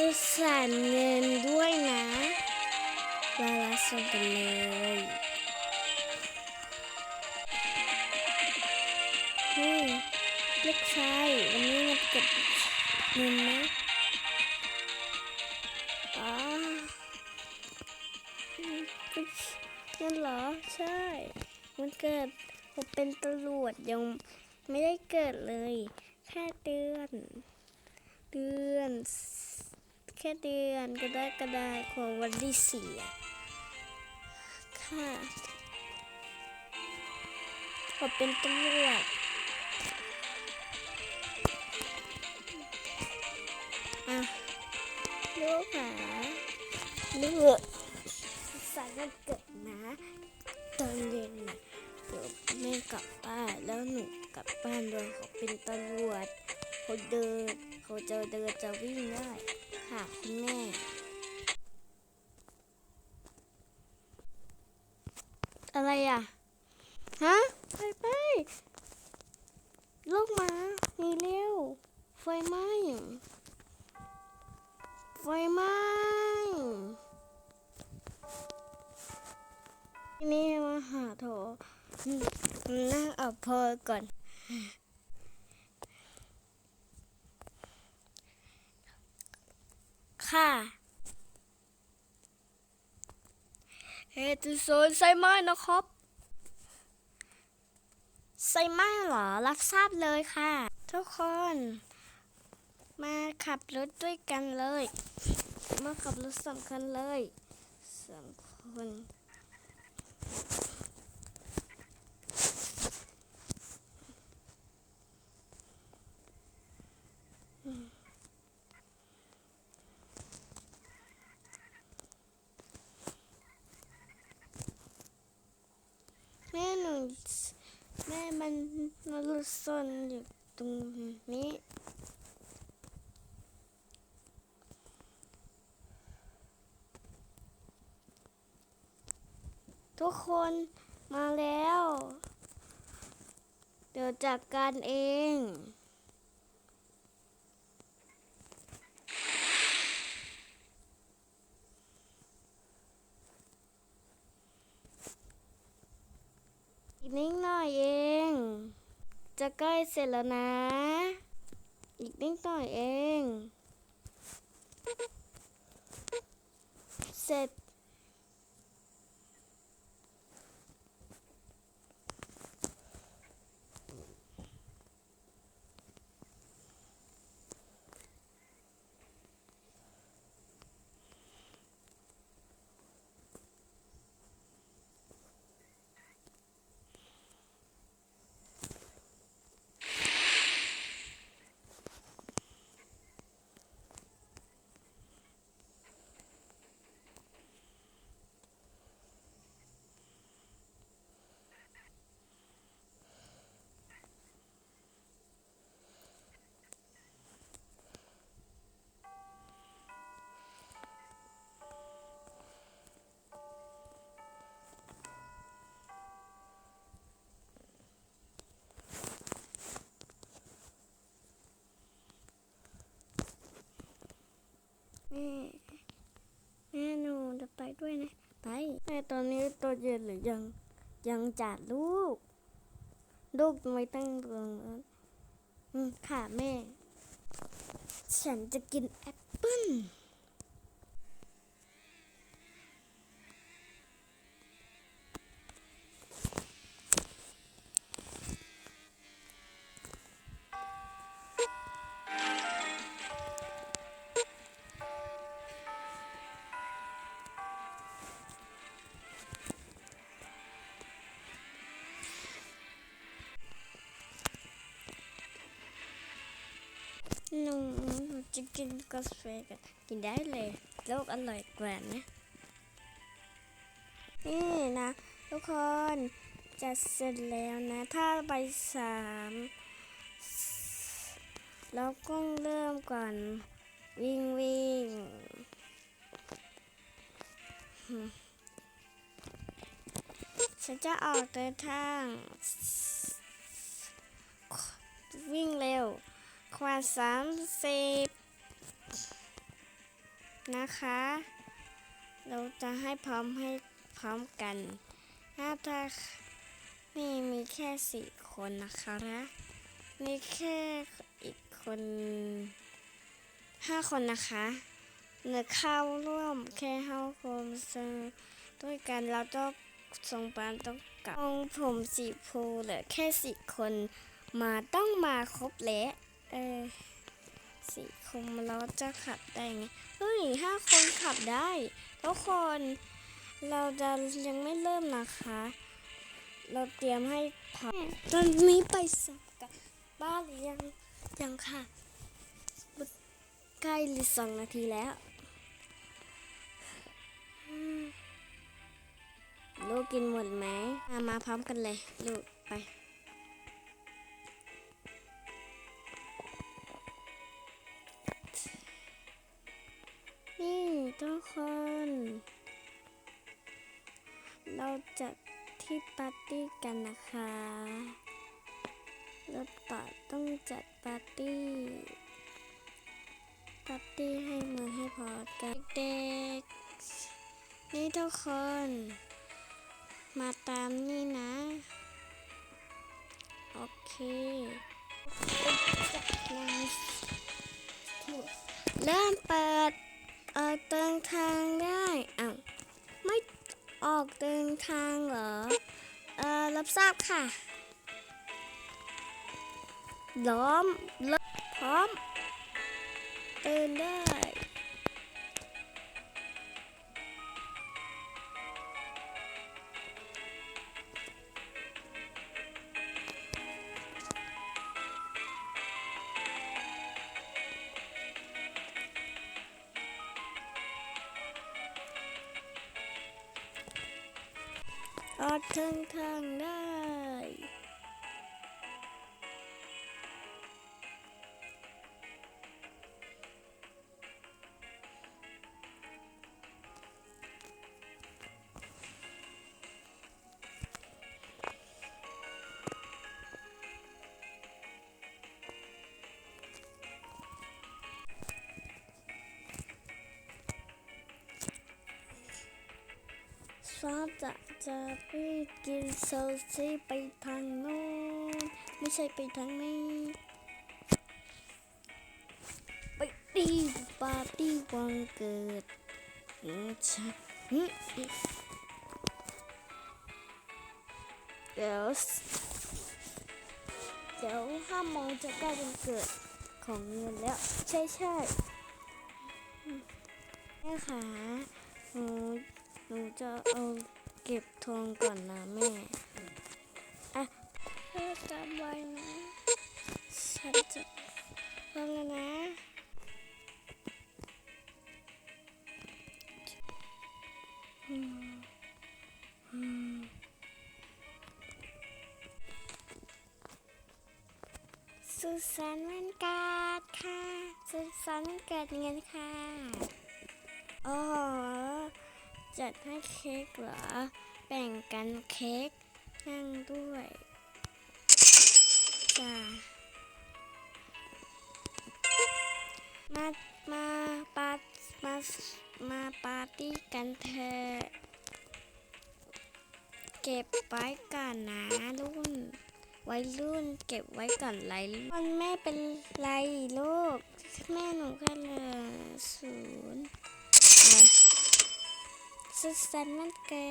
สุสานเงินด้วยนะลาลาส่งกันเลยเฮ้ยลูกชายวันนี้มาเก็บเงินนะอ๋อนั่นเหรอ ใช่ มันเกิดผมเป็นตำรวจยังไม่ได้เกิดเลย แค่เดือน เดือน ค่เดือนก็ได้ก็ได้ของวันที่สี่ค่ะผมเป็นตำรวจอะลูกหาลูกสารวันเกิดนะตอนเย็นนะเดี๋ยวแม่กลับบ้านแล้วหนูกลับบ้านโดยเขาเป็นตำรวจเขาเดินเขาจะเดินจะวิ่งได้ ค่ะคุณแม่อะไรอะ ฮะ ไปไปลูกหมาหนีเร็ว ไฟไหม้ไฟไหม้นี่มาหาโถนั่งเอาพอก่อน ค่ะเฮตุโซนไซไหม้นะครับ ไซไหม้เหรอ รับทราบเลยค่ะ ทุกคน มาขับรถด้วยกันเลย มาขับรถสองคันเลยสองคน แม่หนูแม่มัน มันรถซนอยู่ตรงนี้ทุกคนมาแล้ว เดี๋ยวจัดการเอง อีกนิดหน่อยเอง จะใกล้เสร็จแล้วนะ อีกนิดหน่อยเอง เสร็จ แม่แม่หนูจะไปด้วยนะ ไปแม่ ตอนนี้ตัวเย็นหรือยังยังจัดลูก ลูกไม่ตั้งตรงนั้นอืมค่ะแม่ ฉันจะกินแอปเปิ้ล กินกาแฟกันกินได้เลยโลกอร่อยกว่านะ นี่นะ ทุกคนจะเสร็จแล้วนะ ถ้าไปสามเราก็เริ่มก่อนวิ่งวิ่งฉันจะออกเดินทาง วิ่งเร็ว ควาสามสิบ นะคะ เราจะให้พร้อมให้พร้อมกันถ้าถ้านี่มีแค่สี่คนนะคะนะนี่แค่อีกคนห้าคนนะคะเหลือเข้าร่วมแค่ห้าคนซึ่งด้วยกันเราต้องส่งปานต้องกลับองผมสีภูเหลือแค่สี่คนมาต้องมาครบแล้วเออ สี่คนเราจะขับได้ไงเฮ้ยห้าคนขับได้ทุกคนเราจะยังไม่เริ่มนะคะ เราเตรียมให้พร้อมตอนนี้ไปสักกับบ้านหรือยังยังค่ะ ใกล้หรือสองนาทีแล้วลูกกินหมดไหมมามาพร้อมกันเลย ลูกไป ทุกคน เราจะที่ปาร์ตี้กันนะคะรถป่าต้องจัดปาร์ตี้ปาร์ตี้ให้มือให้พอกันเด็กๆนี่ทุกคน มาตามนี่นะ โอเคเริ่มเปิด ออกเดินทางได้อ้าวไม่ออกเดินทางเหรอ เอ่อ รับทราบค่ะ ล้อมพร้อม เดินได้ ออกเดินทางได้ จะจะไปกินโซซี่ไปทางโน้นไม่ใช่ไปทางนี้ ไปดีปาร์ตี้วันเกิดอืมใช่เดี๋ยวเดี๋ยวห้าโมงจะใกล้วันเกิดของเงินแล้ว ใช่ใช่อืมแม่ขาหนูหนูจะเอา เก็บทองก่อนนะแม่ อะเธอจำไว้นะ ฉันจะพร้อมแล้วนะ อืม อืม สุสันต์วันเกิดค่ะ สุสันต์วันเกิดเงินค่ะ โอ้ จัดให้เค้กเหรอ แบ่งกันเค้กนั่งด้วยจ้ามามาปามามาปาร์ตี้กันเถอะเก็บไว้ก่อนนะรุ่น ไว้รุ่นเก็บไว้ก่อนไรมันไม่เป็นไรลูก แม่หนูแค่เลยศูนย์ สุดสันต์วันเกิ